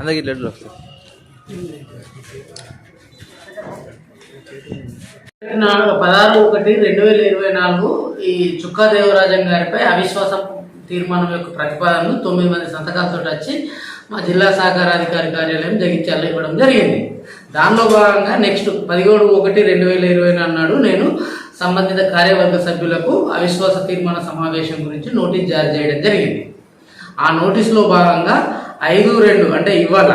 అందరికి లడ్డు వస్తాయి నాలుగు పదహారు ఒకటి రెండు వేల ఇరవై నాలుగు ఈ చుక్కా దేవరాజన్ గారిపై అవిశ్వాస తీర్మానం యొక్క ప్రతిపాదనను తొమ్మిది మంది సంతకాలతో వచ్చి మా జిల్లా సహకారాధికారి కార్యాలయం జగిత్యాలలో ఇవ్వడం జరిగింది. దానిలో భాగంగా నెక్స్ట్ పదిహేడు ఒకటి రెండు వేల ఇరవై నాడు నేను సంబంధిత కార్యవర్గ సభ్యులకు అవిశ్వాస తీర్మాన సమావేశం గురించి నోటీస్ జారీ చేయడం జరిగింది. ఆ నోటీసులో భాగంగా ఐదు రెండు అంటే ఇవాళ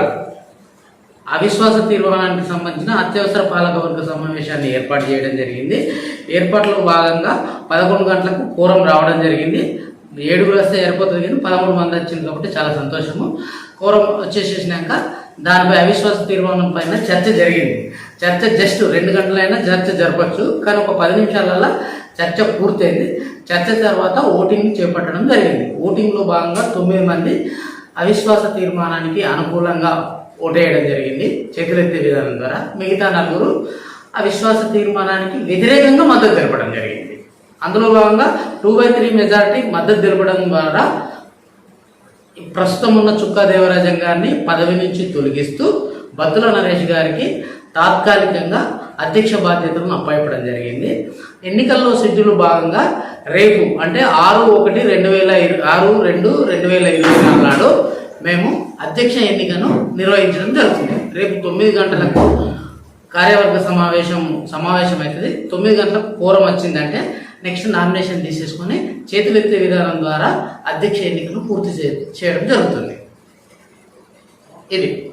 అవిశ్వాస తీర్మానానికి సంబంధించిన అత్యవసర పాలకవర్గ సమావేశాన్ని ఏర్పాటు చేయడం జరిగింది. ఏర్పాట్లో భాగంగా పదకొండు గంటలకు కూరం రావడం జరిగింది. ఏడుగురు వస్తే ఏర్పడుతుంది కానీ పదమూడు మంది వచ్చింది కాబట్టి చాలా సంతోషము. కూరం వచ్చేసేసినాక దానిపై అవిశ్వాస తీర్మానం పైన చర్చ జరిగింది. చర్చ జస్ట్ రెండు గంటలైనా చర్చ జరపచ్చు. కానీ ఒక పది నిమిషాలలో చర్చ పూర్తయింది. చర్చ తర్వాత ఓటింగ్ చేపట్టడం జరిగింది. ఓటింగ్లో భాగంగా తొమ్మిది మంది అవిశ్వాస తీర్మానానికి అనుకూలంగా ఓటేయడం జరిగింది. చేతులెత్తే విధానం ద్వారా మిగతా నలుగురు అవిశ్వాస తీర్మానానికి వ్యతిరేకంగా మద్దతు తెలపడం జరిగింది. అందులో భాగంగా టూ బై త్రీ మెజారిటీ మద్దతు తెలపడం ద్వారా ప్రస్తుతం ఉన్న చుక్కా దేవరాజం గారిని పదవి నుంచి తొలగిస్తూ బత్తుల నరేష్ గారికి తాత్కాలికంగా అధ్యక్ష బాధ్యతలను అప్పగించడం జరిగింది. ఎన్నికల్లో షెడ్యూల్ భాగంగా రేపు అంటే ఆరు ఒకటి రెండు వేల ఇరు ఆరు రెండు రెండు వేల ఇరవై నాలుగు నాడు మేము అధ్యక్ష ఎన్నికను నిర్వహించడం జరుగుతుంది. రేపు తొమ్మిది గంటలకు కార్యవర్గ సమావేశం సమావేశం అవుతుంది తొమ్మిది గంటలకు కోరం వచ్చిందంటే నెక్స్ట్ నామినేషన్ తీసేసుకొని చేతులెత్తే విధానం ద్వారా అధ్యక్ష ఎన్నికను పూర్తి చే- చేయడం జరుగుతుంది. ఇది.